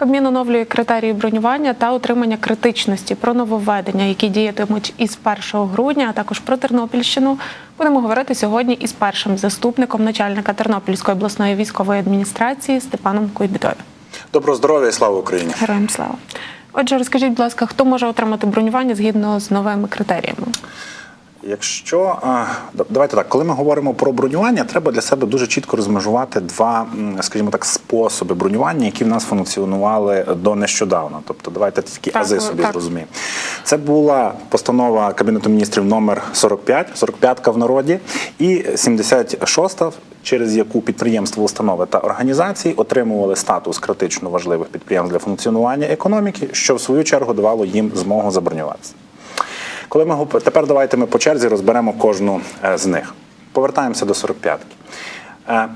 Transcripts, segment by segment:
Кабмін оновлює критерії бронювання та отримання критичності про нововведення, які діятимуть із 1 грудня, а також про Тернопільщину. Будемо говорити сьогодні із першим заступником начальника Тернопільської обласної військової адміністрації Степаном Куйбідою. Доброго здоров'я і слава Україні! Героям слава. Отже, розкажіть, будь ласка, хто може отримати бронювання згідно з новими критеріями? Якщо давайте так, коли ми говоримо про бронювання, треба для себе дуже чітко розмежувати два, скажімо так, способи бронювання, які в нас функціонували до нещодавно. Тобто, давайте такі Так, ази собі так. зрозуміємо. Це була постанова Кабінету міністрів номер 45, 45 в народі, і 76, через яку підприємства, установи та організації отримували статус критично важливих підприємств для функціонування економіки, що в свою чергу давало їм змогу забронюватися. Коли ми тепер давайте ми по черзі розберемо кожну е, з них. Повертаємося до 45-ки. Е,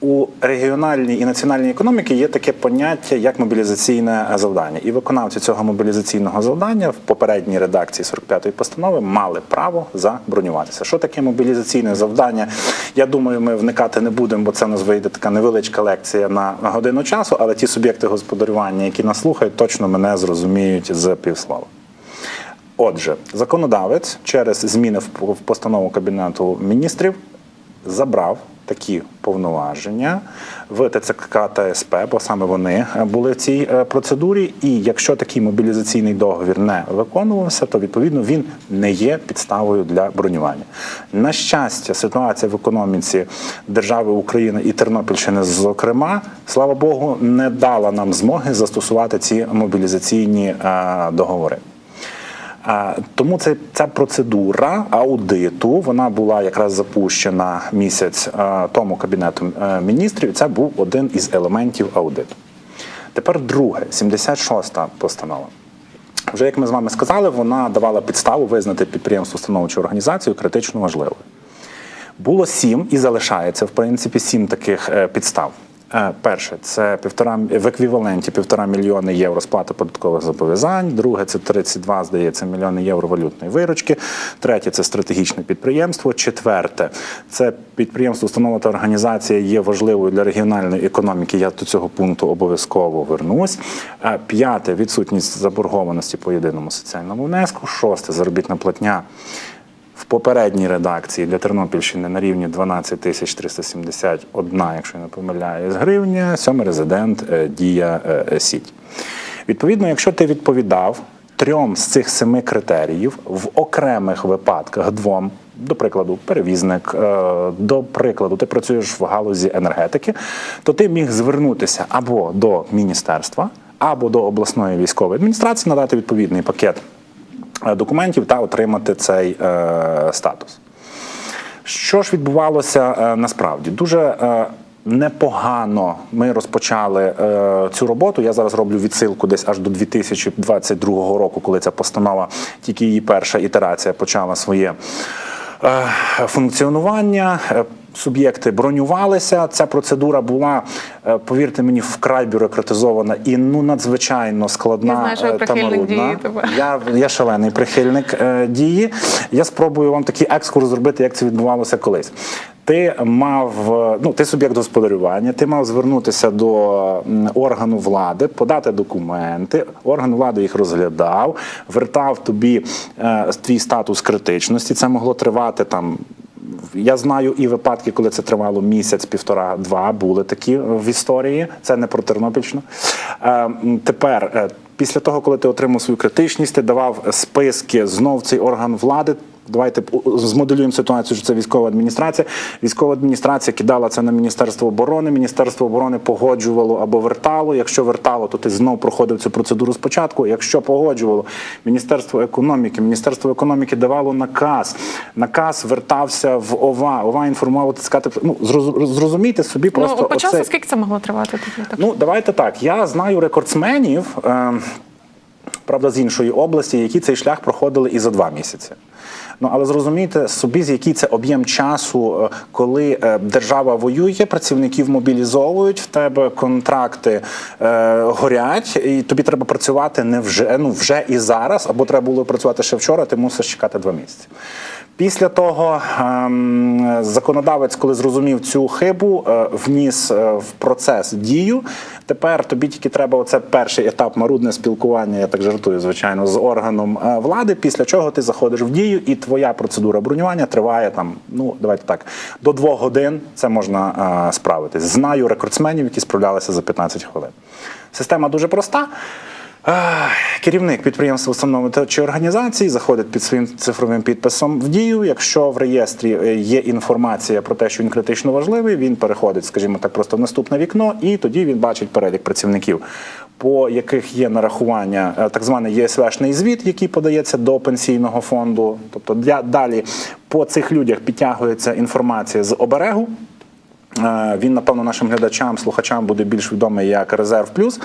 У регіональній і національній економіці є таке поняття як мобілізаційне е, завдання. І виконавці цього мобілізаційного завдання в попередній редакції 45-ї постанови мали право забронюватися. Що таке мобілізаційне завдання? Я думаю, ми вникати не будемо, бо це нас вийде така невеличка лекція на годину часу, але ті суб'єкти господарювання, які нас слухають, точно мене зрозуміють з півслова. Отже, законодавець через зміни в постанову Кабінету міністрів забрав такі повноваження в ТЦК та СП, бо саме вони е, були в цій е, процедурі. І якщо такий мобілізаційний договір не виконувався, то відповідно він не є підставою для бронювання. На щастя, ситуація в економіці держави України і Тернопільщини, зокрема, слава Богу, не дала нам змоги застосувати ці мобілізаційні е, договори. Тому це ця процедура аудиту вона була якраз запущена місяць е, тому кабінетом е, міністрів. Це був один із елементів аудиту. Тепер друге, 76-та постанова. Вже як ми з вами сказали, вона давала підставу визнати підприємство, установу чи організацію критично важливою. Було сім і залишається в принципі сім таких е, підстав. Е, Перше, це півтора в еквіваленті півтора мільйони євро сплати податкових зобов'язань. Друге, це 32, здається, мільйони євро валютної виручки. Третє це стратегічне підприємство. Четверте, це підприємство, установа та організація є важливою для регіональної економіки. Я до цього пункту обов'язково вернусь. Е, П'яте відсутність заборгованості по єдиному соціальному внеску. Шосте заробітна платня в попередній редакції для Тернопільщини на рівні 12 тисяч 371, якщо я не помиляюсь, гривня, сьомий резидент е, дія е, сіть. Відповідно, якщо ти відповідав трьом з цих семи критеріїв в окремих випадках двом. До прикладу, перевізник, е, до прикладу, ти працюєш в галузі енергетики, то ти міг звернутися або до міністерства, або до обласної військової адміністрації, надати відповідний пакет е, документів та отримати цей е, статус. Що ж відбувалося е, насправді? Дуже е, непогано ми розпочали е, цю роботу. Я зараз роблю відсилку десь аж до 2022 року, коли ця постанова, тільки її перша ітерація почала своє е, функціонування. Суб'єкти бронювалися. Ця процедура була, е, повірте мені, вкрай бюрократизована і ну надзвичайно складна Я знаю, що ви е, та прихильник марудна. дії, тому. Я, я шалений прихильник е, дії. Я спробую вам такий екскурс зробити, як це відбувалося колись. Ти мав, е, ну ти суб'єкт господарювання, ти мав звернутися до органу влади, подати документи. Орган влади їх розглядав, вертав тобі е, твій статус критичності. Це могло тривати там. Я знаю і випадки, коли це тривало місяць, півтора, два були такі в історії. Це не про Тернопільщину. Е, Тепер, е, після того, коли ти отримав свою критичність, ти давав списки знов цей орган влади. Давайте змоделюємо ситуацію, що це військова адміністрація. Військова адміністрація кидала це на Міністерство оборони. Міністерство оборони погоджувало або вертало. Якщо вертало, то ти знов проходив цю процедуру спочатку. Якщо погоджувало Міністерство економіки, Міністерство економіки давало наказ. Наказ вертався в ОВА. ОВА інформувало ТЦК. Ну зроз- зрозумійте собі просто ну, по часу оце- скільки це могло тривати? Ну, давайте так. Я знаю рекордсменів, е, правда, з іншої області, які цей шлях проходили і за два місяці. Ну але зрозумійте собі, з який це об'єм часу, е, коли е, держава воює, працівників мобілізовують, в тебе контракти е, горять, і тобі треба працювати не вже, ну вже і зараз, або треба було працювати ще вчора. Ти мусиш чекати два місяці. Після того ем, законодавець, коли зрозумів цю хибу, е, вніс е, в процес дію. Тепер тобі тільки треба оце перший етап марудне спілкування, я так жартую, звичайно, з органом е, влади. Після чого ти заходиш в дію, і твоя процедура бронювання триває там. Ну давайте так, до двох годин це можна справитись. Знаю рекордсменів, які справлялися за 15 хвилин. Система дуже проста. Е, Керівник підприємства, установи та- чи організації заходить під своїм цифровим підписом в дію. Якщо в реєстрі е, є інформація про те, що він критично важливий, він переходить, скажімо так, просто в наступне вікно, і тоді він бачить перелік працівників, по яких є нарахування, е, так званий ЄСВшний звіт, який подається до пенсійного фонду. Тобто для- далі по цих людях підтягується інформація з оберегу. Е, Він, напевно, нашим глядачам, слухачам буде більш відомий як резерв плюс.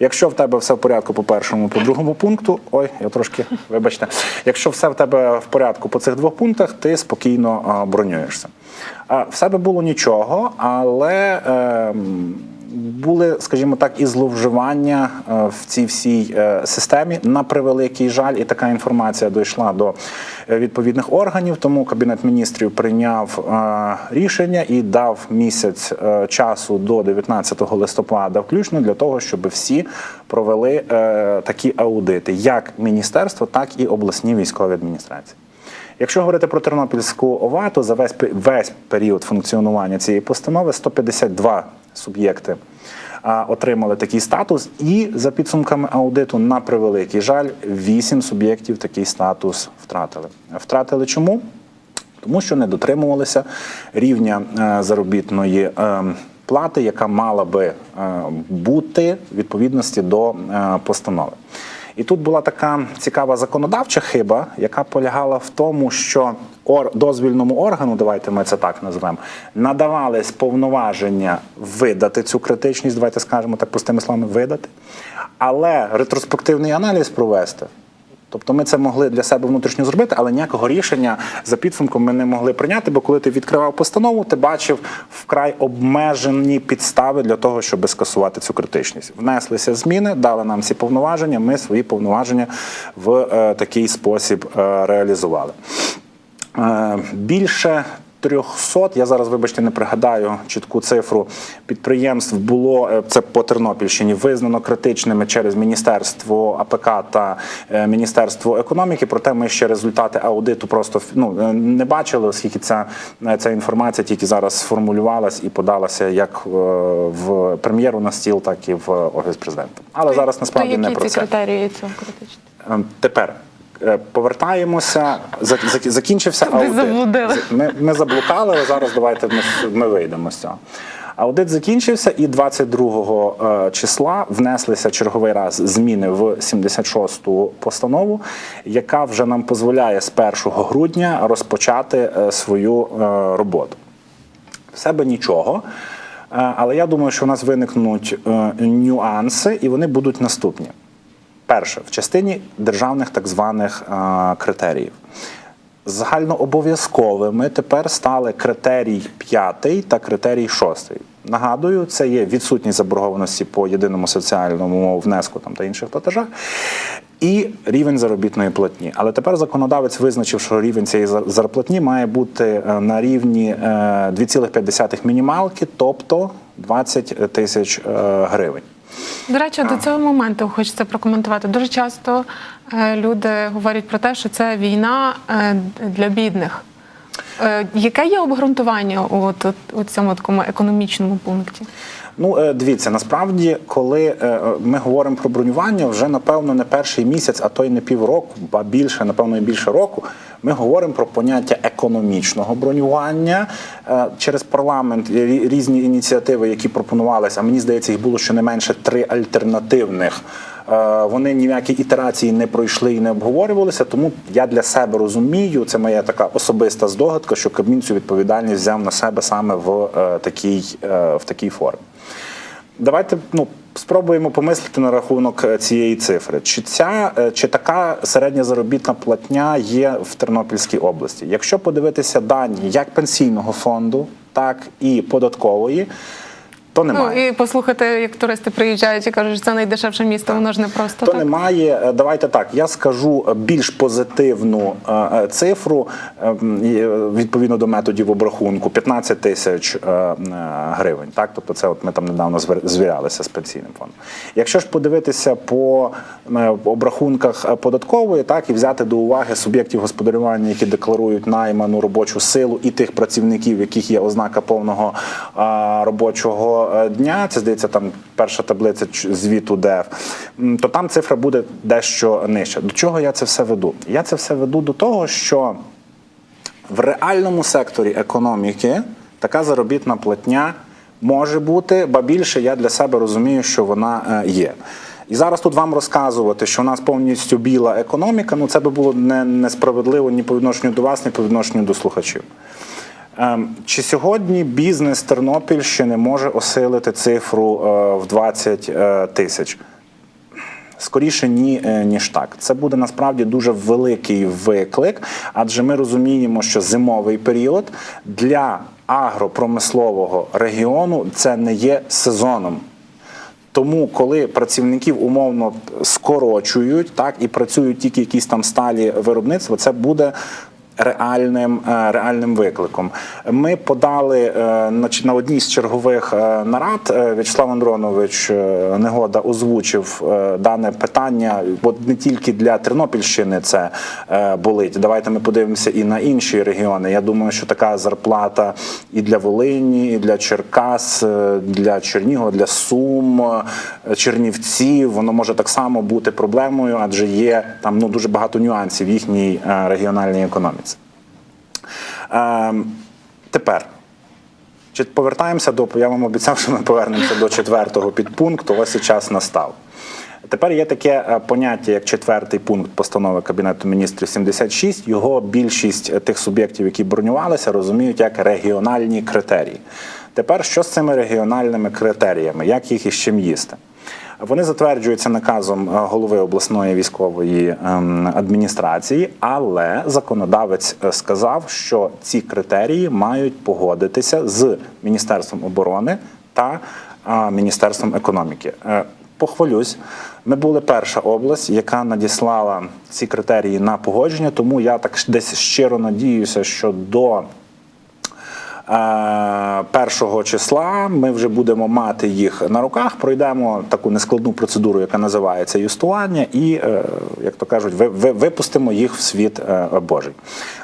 Якщо в тебе все в порядку по першому, по другому пункту, ой, я трошки, вибачте, якщо все в тебе в порядку по цих двох пунктах, ти спокійно е, бронюєшся. В себе було нічого, але ем, були, скажімо так, і зловживання е, в цій всій е, системі на превеликий жаль, і така інформація дійшла до е, відповідних органів. Тому кабінет міністрів прийняв рішення і дав місяць часу до 19 листопада, включно для того, щоб всі провели такі аудити, як міністерство, так і обласні військові адміністрації. Якщо говорити про Тернопільську ОВА, то за весь, весь період функціонування цієї постанови 152 суб'єкти отримали такий статус, і за підсумками аудиту, на превеликий жаль, 8 суб'єктів такий статус втратили. Втратили чому? Тому що не дотримувалися рівня е, заробітної е, плати, яка мала би е, бути в відповідності до постанови. І тут була така цікава законодавча хиба, яка полягала в тому, що дозвільному органу, давайте ми це так назвемо, надавались повноваження видати цю критичність, давайте скажемо так простими словами, видати, але ретроспективний аналіз провести. Тобто ми це могли для себе внутрішньо зробити, але ніякого рішення за підсумком ми не могли прийняти, бо коли ти відкривав постанову, ти бачив вкрай обмежені підстави для того, щоб скасувати цю критичність. Внеслися зміни, дали нам ці повноваження. Ми свої повноваження в е, такий спосіб е, реалізували. Е, Більше 300, я зараз, вибачте, не пригадаю чітку цифру підприємств було е, це по Тернопільщині визнано критичними через Міністерство АПК та е, Міністерство економіки. Проте ми ще результати аудиту просто ну, е, не бачили, оскільки ця, ця інформація тільки зараз сформулювалась і подалася як в прем'єру на стіл, так і в офіс президента. Але зараз насправді то не які про ці це. критерії цього критичного? Ем, Тепер повертаємося. за- за- Закінчився аудит. заблудили. Ми, ми заблукали, але зараз давайте ми, ми вийдемо з цього. Аудит закінчився, і 22 е, числа внеслися черговий раз зміни в 76-ту постанову, яка вже нам дозволяє з 1 грудня розпочати е, свою е, роботу. В себе нічого. Е, Але я думаю, що у нас виникнуть е, нюанси, і вони будуть наступні. Перше, в частині державних так званих е, критеріїв. Загальнообов'язковими тепер стали критерій п'ятий та критерій шостий. Нагадую, це є відсутність заборгованості по єдиному соціальному внеску там, та інших платежах і рівень заробітної платні. Але тепер законодавець визначив, що рівень цієї зарплатні має бути е, на рівні е, 2,5 мінімалки, тобто 20 тисяч е, гривень. До речі, до цього моменту хочеться прокоментувати. Дуже часто е, люди говорять про те, що це війна е, для бідних. Е, яке є обґрунтування у, от- от- у цьому такому економічному пункті? Ну, е, дивіться, насправді, коли е, ми говоримо про бронювання, вже напевно не перший місяць, а то й не півроку, ба більше, напевно, і більше року. Ми говоримо про поняття економічного бронювання через парламент різні ініціативи, які пропонувалися. А мені здається, їх було щонайменше три альтернативних. Е, Вони ні в якій ітерації не пройшли і не обговорювалися. Тому я для себе розумію, це моя така особиста здогадка, що Кабмін цю відповідальність взяв на себе саме в е, такій, е, в такій формі. Давайте ну, спробуємо помислити на рахунок цієї цифри. Чи ця чи така середня заробітна платня є в Тернопільській області? Якщо подивитися дані як пенсійного фонду, так і податкової, то Ну і послухати, як туристи приїжджають і кажуть, що це найдешевше місто, воно ж не просто То так. немає. Е, Давайте так. Я скажу е, більш позитивну е, цифру відповідно до методів обрахунку 15 тисяч гривень. Так, тобто, це от ми там недавно звірялися з пенсійним фондом. Якщо ж подивитися по обрахунках податкової, так і взяти до уваги суб'єктів господарювання, які декларують найману робочу силу, і тих працівників, яких є ознака повного робочого е, дня, це здається там перша таблиця звіту ДЕФ, то там цифра буде дещо нижча. До чого я це все веду? Я це все веду до того, що в реальному секторі економіки така заробітна платня може бути, ба більше я для себе розумію, що вона е, є. І зараз тут вам розказувати, що у нас повністю біла економіка, ну це би було не, несправедливо ні по відношенню до вас, ні по відношенню до слухачів. Ем, Чи сьогодні бізнес Тернопільщини може осилити цифру е, в 20 е, тисяч? Скоріше ні, е, ніж так. Це буде насправді дуже великий виклик, адже ми розуміємо, що зимовий період для агропромислового регіону це не є сезоном. Тому, коли працівників умовно скорочують, так і працюють тільки якісь там сталі виробництва, це буде. Реальним е, реальним викликом ми подали е, на одній з чергових е, нарад. В'ячеслав Андронович Негода озвучив дане питання. Бо не тільки для Тернопільщини це болить. Давайте ми подивимося і на інші регіони. Я думаю, що така зарплата і для Волині, і для Черкас, для Чернігова, для Сум, Чернівців. Воно може так само бути проблемою, адже є там ну дуже багато нюансів в їхній регіональній економіці. Ем, тепер. Чи повертаємося до я вам обіцяв, що ми повернемося до четвертого підпункту. Ось і час настав. Тепер є таке е, поняття, як четвертий пункт постанови Кабінету міністрів 76. Його більшість е, тих суб'єктів, які бронювалися, розуміють як регіональні критерії. Тепер що з цими регіональними критеріями? Як їх і з чим їсти? Вони затверджуються наказом е, голови обласної військової ем, адміністрації, але законодавець е, сказав, що ці критерії мають погодитися з Міністерством оборони та е, Міністерством економіки. Похвалюсь, ми були перша область, яка надіслала ці критерії на погодження, тому я так десь щиро надіюся, що до Е, першого числа ми вже будемо мати їх на руках. Пройдемо таку нескладну процедуру, яка називається юстування, і, е, як то кажуть, ви, ви, випустимо їх в світ е, Божий.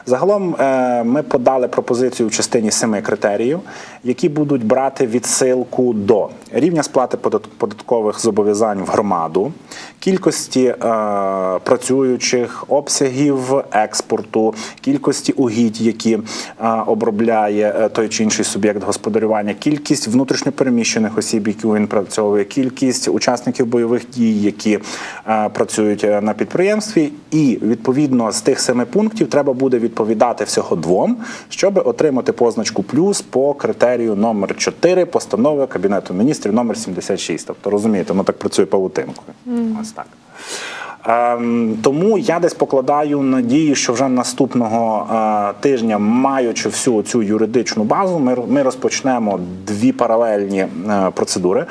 Загалом е, ми подали пропозицію в частині семи критеріїв, які будуть брати відсилку до рівня сплати податкових зобов'язань в громаду, кількості е, працюючих, обсягів експорту, кількості угідь, які е, обробляє той чи інший суб'єкт господарювання, кількість внутрішньопереміщених осіб, які він працьовує, кількість учасників бойових дій, які працюють на підприємстві, і відповідно з тих семи пунктів треба буде відповідати всього двом, щоб отримати позначку плюс по критерію номер 4 постанови Кабінету міністрів номер 76. Тобто розумієте, воно так працює павутинкою. Ось так. Ем, тому я десь покладаю надію, що вже наступного е, тижня, маючи всю цю юридичну базу, ми, ми розпочнемо дві паралельні е, процедури.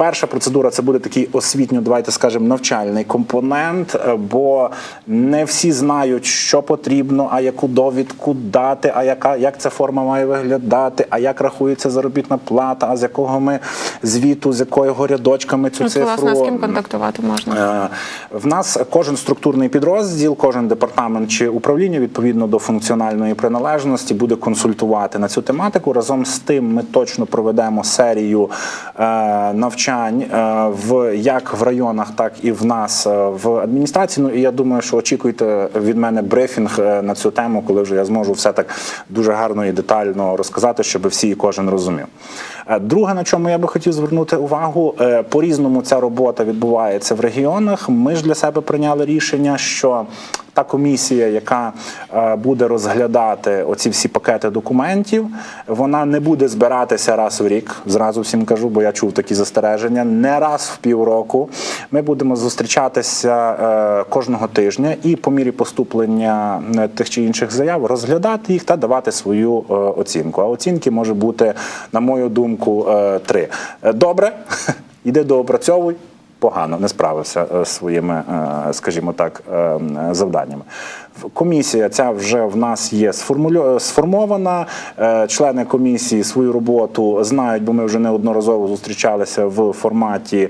Перша процедура це буде такий освітньо, давайте скажемо, навчальний компонент, е, бо не всі знають, що потрібно, а яку довідку дати, а яка як ця форма має виглядати, а як рахується заробітна плата, а з якого ми звіту, з якого рядочка ми цю От, цифру власне, з ким контактувати можна? Е, В нас кожен структурний підрозділ, кожен департамент чи управління відповідно до функціональної приналежності буде консультувати на цю тематику. Разом з тим, ми точно проведемо серію е, навчань е, в як в районах, так і в нас е, в адміністрації. Ну і я думаю, що очікуйте від мене брифінг е, на цю тему, коли вже я зможу все так дуже гарно і детально розказати, щоб всі і кожен розумів. Е, Друге, на чому я би хотів звернути увагу, е, по різному ця робота відбувається в регіонах. Ми ж для себе прийняли рішення, що та комісія, яка е, буде розглядати оці всі пакети документів, вона не буде збиратися раз в рік. Зразу всім кажу, бо я чув такі застереження. Не раз в півроку. Ми будемо зустрічатися кожного тижня і по мірі поступлення тих чи інших заяв розглядати їх та давати свою оцінку. А оцінки може бути, на мою думку, е, три. Е, Добре, іди доопрацьовуй. Погано не справився е, з своїми, е, скажімо так, е, завданнями. Комісія ця вже в нас є сформована. Е, Члени комісії свою роботу знають, бо ми вже неодноразово зустрічалися в форматі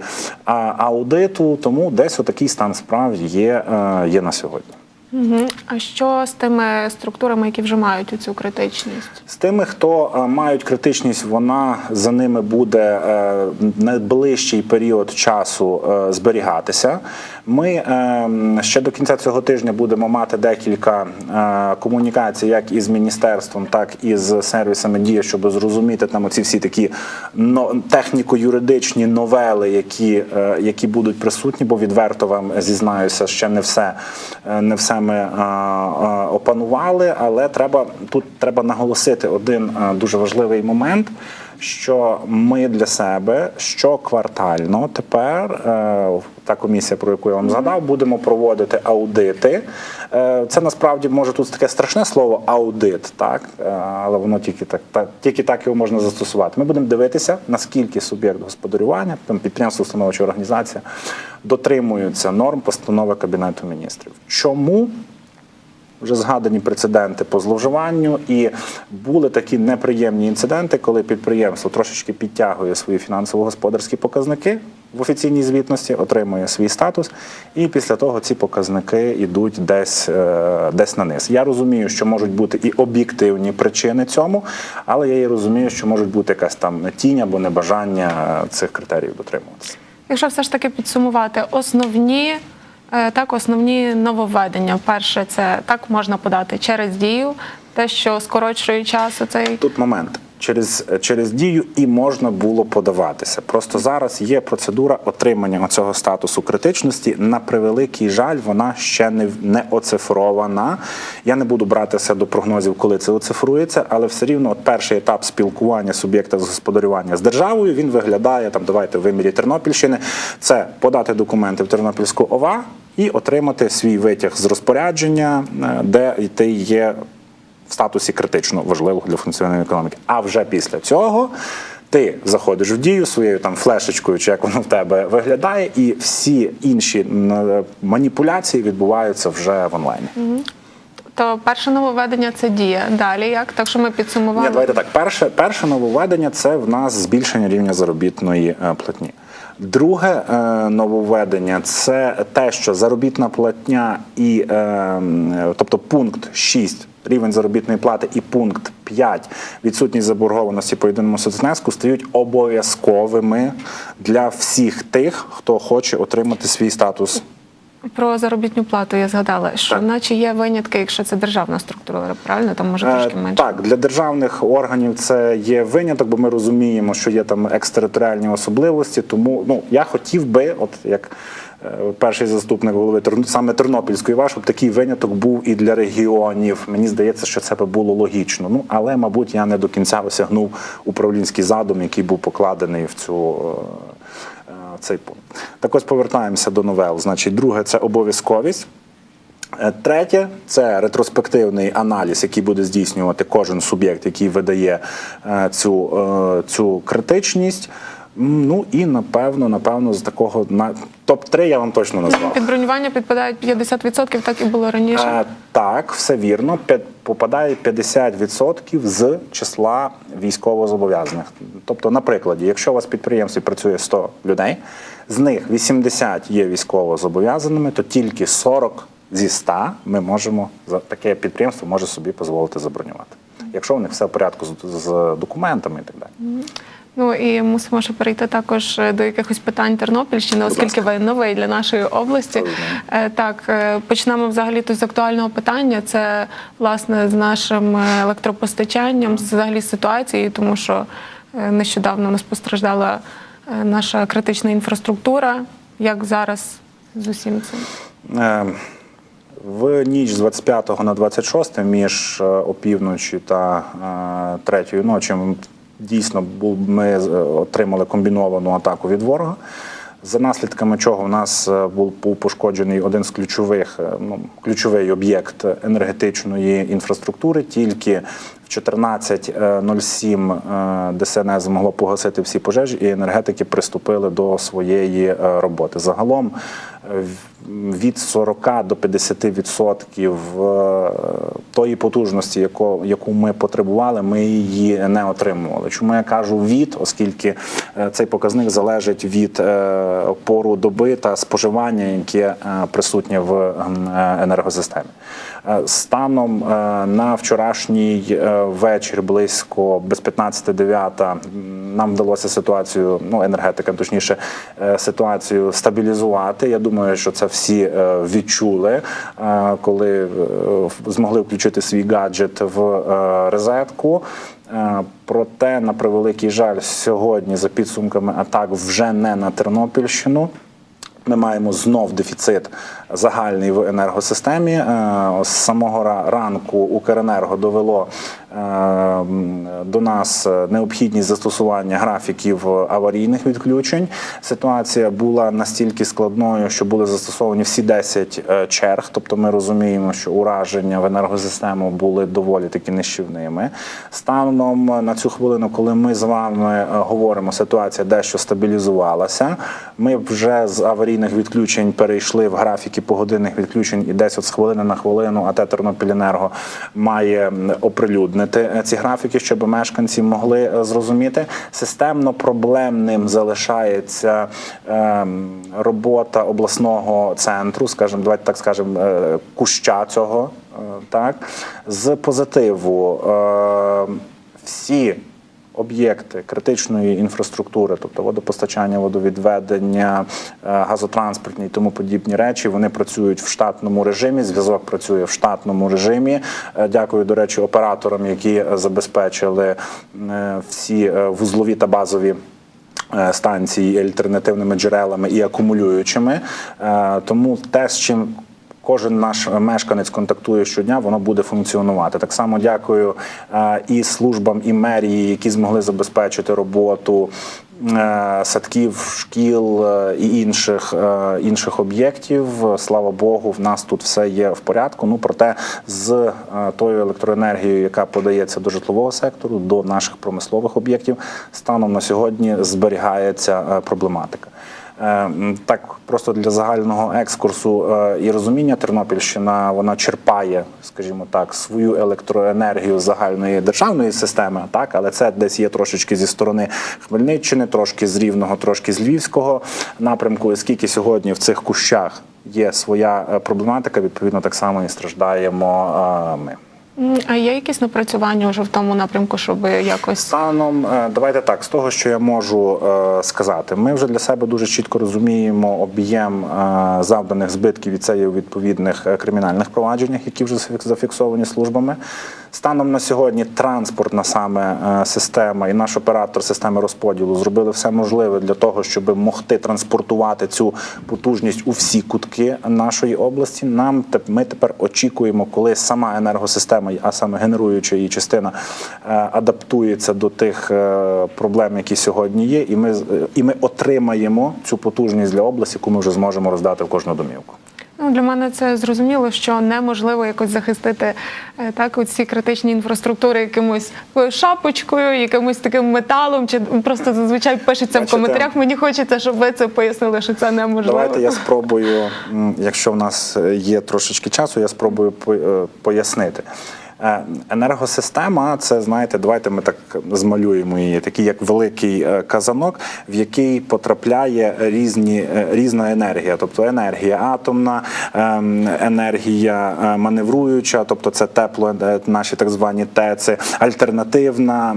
аудиту. Тому десь отакий стан справ є, е, є на сьогодні. Угу. А що з тими структурами, які вже мають цю критичність? З тими, хто е, мають критичність, вона за ними буде е, найближчий період часу е, зберігатися. Ми е, ще до кінця цього тижня будемо мати декілька е, комунікацій, як із міністерством, так і з сервісами дія, щоб зрозуміти там оці всі такі но, техніко-юридичні новели, які, е, які будуть присутні, бо відверто вам зізнаюся, ще не все, е, не все ми е, опанували, але треба тут треба наголосити один дуже важливий момент. Що ми для себе щоквартально тепер е, та комісія, про яку я вам згадав, будемо проводити аудити. Е, Це насправді може тут таке страшне слово аудит, так е, але воно тільки так, так тільки так його можна застосувати. Ми будемо дивитися, наскільки суб'єкт господарювання, там підприємство, установа чи організація дотримуються норм постанови Кабінету міністрів. Чому? Вже згадані прецеденти по зловживанню, і були такі неприємні інциденти, коли підприємство трошечки підтягує свої фінансово-господарські показники в офіційній звітності, отримує свій статус, і після того ці показники йдуть десь, е, десь на низ. Я розумію, що можуть бути і об'єктивні причини цьому, але я і розумію, що можуть бути якась там тінь або небажання е, цих критеріїв дотримуватися. Якщо все ж таки підсумувати, основні так, основні нововведення. Перше, це так можна подати через дію, те, що скорочує час оцей. Тут момент. Через, через дію і можна було подаватися. Просто зараз є процедура отримання цього статусу критичності. На превеликий жаль, вона ще не, не оцифрована. Я не буду братися до прогнозів, коли це оцифрується, але все рівно от перший етап спілкування суб'єкта з господарювання з державою він виглядає там. Давайте в вимірі Тернопільщини. Це подати документи в Тернопільську ОВА і отримати свій витяг з розпорядження, е, де ти є в статусі критично важливого для функціонування економіки. А вже після цього ти заходиш в дію своєю там флешечкою, чи як воно в тебе виглядає, і всі інші маніпуляції відбуваються вже в онлайні. То перше нововведення це дія. Далі як? Так що ми підсумували. Ні, давайте так. Перше, перше нововведення це в нас збільшення рівня заробітної е, платні. Друге е, нововведення це те, що заробітна платня і е, тобто пункт 6 рівень заробітної плати і пункт 5 відсутність заборгованості по єдиному соцнеску стають обов'язковими для всіх тих, хто хоче отримати свій статус. Про заробітну плату я згадала, що Так. наче є винятки, якщо це державна структура, правильно? Там може трошки Е, менше. Так, для державних органів це є виняток, бо ми розуміємо, що є там екстериторіальні особливості. Тому ну я хотів би, от як е, перший заступник голови саме Тернопільської ВА, щоб такий виняток був і для регіонів. Мені здається, що це би було логічно. Ну але, мабуть, я не до кінця осягнув управлінський задум, який був покладений в цю. Цей пункт. Так ось повертаємося до новел. Значить, друге це обов'язковість. Е, Третє це ретроспективний аналіз, який буде здійснювати кожен суб'єкт, який видає е, цю, е, цю критичність. Ну і напевно, напевно, з такого на топ-3 я вам точно назвав. Під бронювання підпадають 50%, так і було раніше. Е, Так, все вірно. П'ят- Попадає 50% з числа військовозобов'язаних. Тобто, на прикладі, якщо у вас в підприємстві працює 100 людей, з них 80 є військовозобов'язаними, то тільки 40 зі 100 ми можемо за таке підприємство може собі дозволити забронювати. Якщо у них все в порядку з, з документами і так далі. Ну і мусимо ще перейти також е, до якихось питань Тернопільщини, оскільки ви новий для нашої області. Е, Так, е, почнемо взагалі то з актуального питання. Це власне з нашим електропостачанням, з взагалі з ситуацією, тому що нещодавно у нас постраждала наша критична інфраструктура. Як зараз з усім цим? В ніч з 25 на 26 між опівночі та третьої ночі дійсно ми е, отримали комбіновану атаку від ворога. За наслідками чого в нас е, був пошкоджений один з ключових, е, ну, ключовий об'єкт енергетичної інфраструктури. Тільки 14.07 е, ДСНС змогло погасити всі пожежі, і енергетики приступили до своєї е, роботи. Загалом е, від 40 до 50 відсотків е, тої потужності, яку, ми потребували, ми її не отримували. Чому я кажу від, оскільки е, цей показник залежить від е, пору доби та споживання, яке е, присутнє в е, енергосистемі. Е, Станом е, на вчорашній вечір близько без 15.09 м, нам вдалося ситуацію, ну енергетикам, точніше, е, ситуацію стабілізувати. Я думаю, що це всі е, відчули, е, коли змогли включити свій гаджет в розетку. Проте, на превеликий жаль, сьогодні за підсумками атак вже не на Тернопільщину. Ми маємо знов дефіцит загальний в енергосистемі. Е, З самого ранку Укренерго довело е, до нас необхідність застосування графіків аварійних відключень. Ситуація була настільки складною, що були застосовані всі 10 е, черг. Тобто, ми розуміємо, що ураження в енергосистему були доволі таки нищівними. Станом на цю хвилину, коли ми з вами говоримо, ситуація дещо стабілізувалася. Ми вже з аварійних відключень перейшли в графіки погодинних відключень і десь от з хвилини на хвилину АТ Тернопіленерго має оприлюднити е, ці графіки, щоб мешканці могли е, зрозуміти. Системно проблемним залишається ем, робота обласного центру, скажімо, давайте так скажемо, е, куща цього. Так з позитиву е, всі об'єкти критичної інфраструктури, тобто водопостачання, водовідведення, е, газотранспортні і тому подібні речі, вони працюють в штатному режимі. Зв'язок працює в штатному режимі. Е, Дякую, до речі, операторам, які забезпечили е, всі вузлові та базові. Станції альтернативними джерелами і акумулюючими, тому те, з чим кожен наш мешканець контактує щодня, воно буде функціонувати. Так само дякую е, і службам, і мерії, які змогли забезпечити роботу е, садків, шкіл е, і інших, інших об'єктів. Слава Богу, в нас тут все є в порядку. Ну проте з тою електроенергією, яка подається до житлового сектору, до наших промислових об'єктів, станом на сьогодні зберігається проблематика. Е, Так, просто для загального екскурсу е, і розуміння Тернопільщина вона черпає, скажімо так, свою електроенергію загальної державної системи, так, але це десь є трошечки зі сторони Хмельниччини, трошки з Рівного, трошки з Львівського напрямку. Оскільки сьогодні в цих кущах є своя е, проблематика, відповідно так само і страждаємо ми. А є якісь напрацювання вже в тому напрямку, щоб якось Станом, е, давайте так, з того, що я можу е, сказати, ми вже для себе дуже чітко розуміємо об'єм е, завданих збитків і це є у відповідних кримінальних провадженнях, які вже зафік- зафіксовані службами. Станом на сьогодні транспортна саме е, система і наш оператор системи розподілу зробили все можливе для того, щоб могти транспортувати цю потужність у всі кутки нашої області. Нам ми тепер очікуємо, коли сама енергосистема, а саме генеруюча її частина, е, адаптується до тих е, проблем, які сьогодні є, і ми і ми отримаємо цю потужність для області, яку ми вже зможемо роздати в кожну домівку. Ну, для мене це зрозуміло, що неможливо якось захистити е, так ці критичні інфраструктури якимось шапочкою, якимось таким металом, чи просто зазвичай пишеться в коментарях. Мені хочеться, щоб ви це пояснили, що це неможливо. Давайте я спробую, якщо в нас е, є трошечки часу, я спробую е, пояснити. Е, Енергосистема це знаєте, давайте ми так змалюємо її, такий як великий е, казанок, в який потрапляє різні е, різна енергія, тобто енергія атомна, ем, енергія маневруюча, тобто це тепло, наші так звані ТЕЦи, альтернативна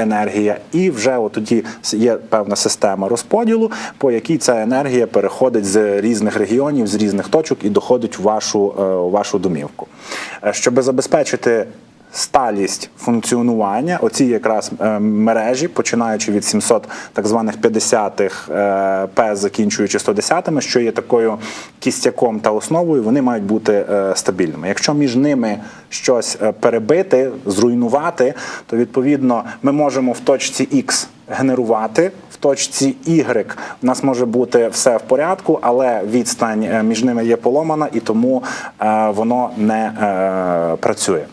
енергія, і вже от тоді є певна система розподілу, по якій ця енергія переходить з різних регіонів, з різних точок і доходить в вашу, у вашу домівку. Щоб забезпечити сталість функціонування, оці якраз е, мережі, починаючи від 700 так званих 50-х П, закінчуючи 110-ми, що є такою кістяком та основою, вони мають бути е, стабільними. Якщо між ними щось е, перебити, зруйнувати, то відповідно ми можемо в точці X генерувати. В точці Y у нас може бути все в порядку, але відстань е, між ними є поломана, і тому е, воно не е, працює.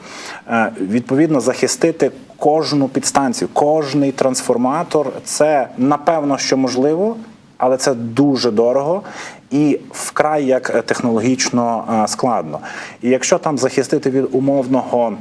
Відповідно, захистити кожну підстанцію, кожний трансформатор це напевно, що можливо, але це дуже дорого. І вкрай як технологічно складно. І якщо там захистити від умовного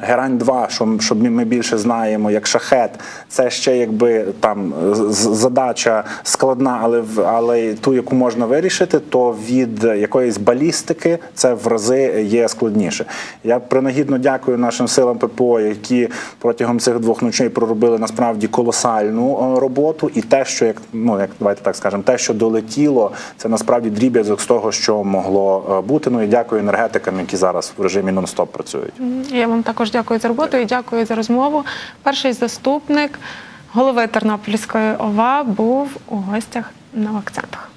Герань 2, що, що ми більше знаємо, як шахет, це ще якби там задача складна, але але ту, яку можна вирішити, то від якоїсь балістики це в рази є складніше. Я принагідно дякую нашим силам ППО, які протягом цих двох ночей проробили насправді колосальну е, роботу. І те, що як ну як давайте так скажемо, те, що долетіло, це насправді дріб'язок з того, що могло е, бути. Ну і дякую енергетикам, які зараз в режимі нон-стоп працюють. Я вам також дякую за роботу і дякую за розмову. Перший заступник голови Тернопільської ОВА був у гостях на акцентах.